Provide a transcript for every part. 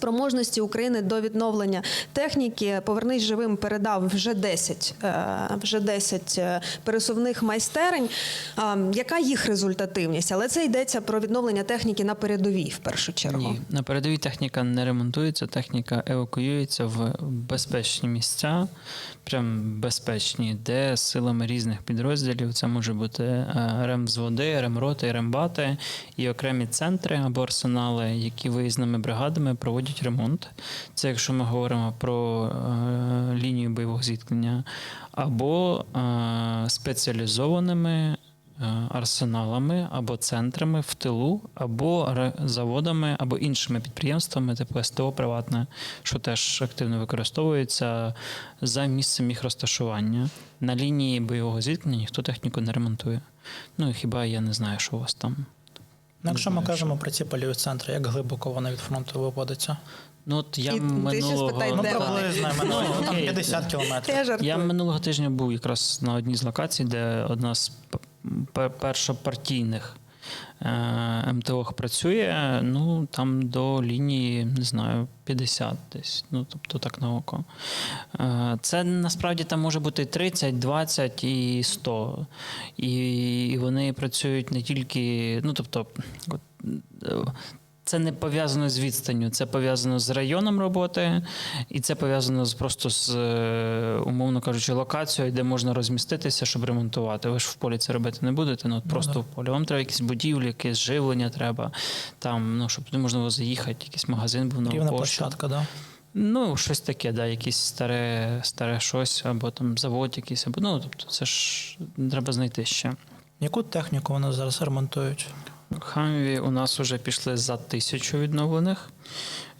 Спроможності України до відновлення техніки повернись живим передав вже 10, е, вже 10 е, пересувних майстерень. Яка їх результативність? Але це йдеться про відновлення техніки на передовій в першу чергу. Ні, на передовій техніка не ремонтується, техніка евакуюється в безпечні місця, прям безпечні, де силами різних підрозділів це може бути е, ремвзводи, ремроти, рембати і окремі центри або арсенали, які виїзними бригадами проводять ремонт. Це якщо ми говоримо про е, лінію бойового зіткнення, або е, спеціалізованими е, арсеналами або центрами в тилу, або заводами, або іншими підприємствами, типу СТО приватне, що теж активно використовується за місцем їх розташування. На лінії бойового зіткнення ніхто техніку не ремонтує. Ну хіба я не знаю, що у вас там. Ну, якщо ми кажемо про ці польові центри, як глибоко вони від фронту виводяться? Ну, от я І ти минулого... спитай, Ну, де вони? приблизно, минуло, ну, там 50 кілометрів. Я жартую. Я минулого тижня був якраз на одній з локацій, де одна з п- першопартійних МТО працює. Ну там до лінії, не знаю, 50 десь. Ну тобто так на око. Е, Це насправді там може бути 30, 20 і 100. І, і вони працюють не тільки, ну тобто. Це не пов'язано з відстанню, це пов'язано з районом роботи, і це пов'язано з просто з, е, умовно кажучи, локацією, де можна розміститися, щоб ремонтувати. Ви ж в полі це робити не будете, ну от просто в полі. Вам треба якісь будівлі, якесь живлення треба, там, ну, щоб туди можна було заїхати, якийсь магазин був на Рівна площадка, да. Ну, щось таке, да, якесь старе, старе щось, або там завод якийсь, або ну, тобто, це ж треба знайти ще. Яку техніку вони зараз ремонтують? Хамві у нас вже пішли за тисячу відновлених.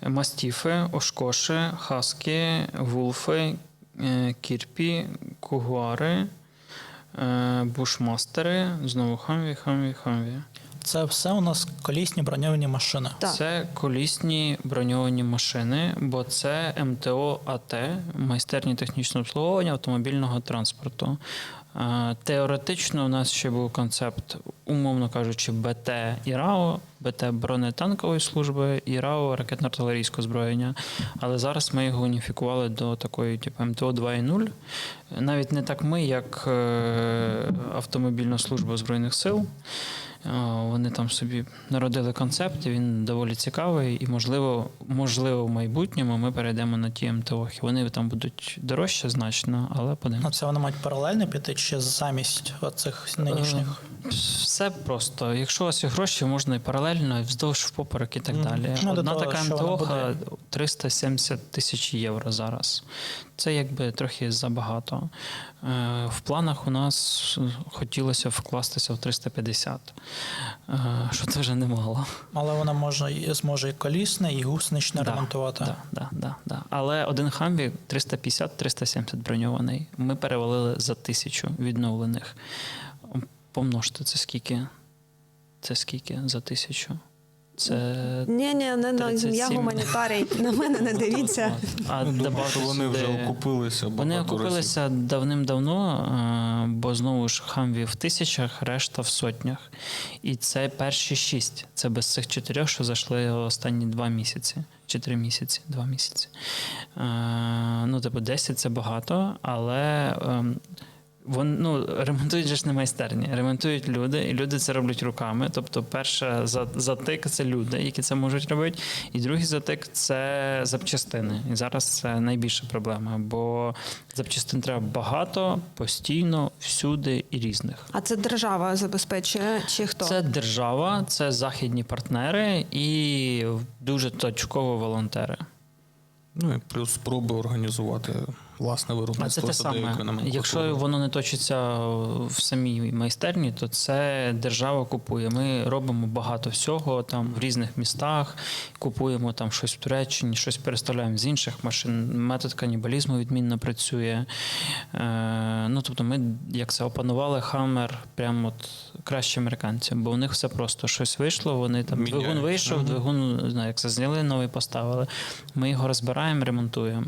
Мастіфи, Ошкоши, Хаски, Вулфи, е, Кірпі, Кугуари, е, Бушмастери, знову Хамві, Хамві, Хамві. Це все у нас колісні броньовані машини. Так. Це колісні броньовані машини, бо це МТО АТ, майстерні технічного обслуговування автомобільного транспорту. Теоретично у нас ще був концепт, умовно кажучи, БТ і РАО, БТ бронетанкової служби і РАО ракетно-артилерійського зброєння. Але зараз ми його уніфікували до такої, типу МТО 2.0. Навіть не так ми, як е, Автомобільна служба Збройних сил. Е, Вони там собі народили концепт, і він доволі цікавий, і можливо, можливо, в майбутньому ми перейдемо на ті МТО. Вони там будуть дорожче значно, але Ну, подивимося. це вони мають паралельно піти чи замість оцих нинішніх? Е, Все просто. Якщо у вас є гроші, можна і паралельно, і вздовж впоперек і так далі. Ну, Одна того, така МТОха 370 тисяч євро зараз. Це якби трохи забагато. Е, В планах у нас хотілося вкластися в 350, е, що це вже немало. Але вона може зможе і колісне, і гусеничне ремонтувати. Да, да, да, да. Але один хамві 350-370 броньований. Ми перевалили за тисячу відновлених. Помножте це скільки? Це скільки за тисячу? Це Ні, ні, не на я гуманітарій. На мене не дивіться. А Думаю, що вони вже окупилися. Вони окупилися давним-давно, бо знову ж хамві в тисячах, решта в сотнях. І це перші шість. Це без цих чотирьох, що зайшли останні два місяці. Чи три місяці, два місяці. Ну, типу, 10 це багато, але. Вон, ну, ремонтують же ж не майстерні, ремонтують люди, і люди це роблять руками. Тобто, перше за- затик це люди, які це можуть робити, і другий затик це запчастини. І зараз це найбільша проблема, бо запчастин треба багато, постійно, всюди і різних. А це держава забезпечує чи хто? Це держава, це західні партнери і дуже точково волонтери. Ну і плюс спроби організувати власне А це виробництво те саме. Якщо воно не точиться в самій майстерні, то це держава купує. Ми робимо багато всього там в різних містах, купуємо там щось в Туреччині, щось переставляємо з інших машин. Метод канібалізму відмінно працює. Е, ну тобто, ми як це опанували Хаммер прямо от краще американців, бо у них все просто щось вийшло. Вони там двигун вийшов, двигун знаю, як це зняли, новий поставили. Ми його розбираємо, ремонтуємо.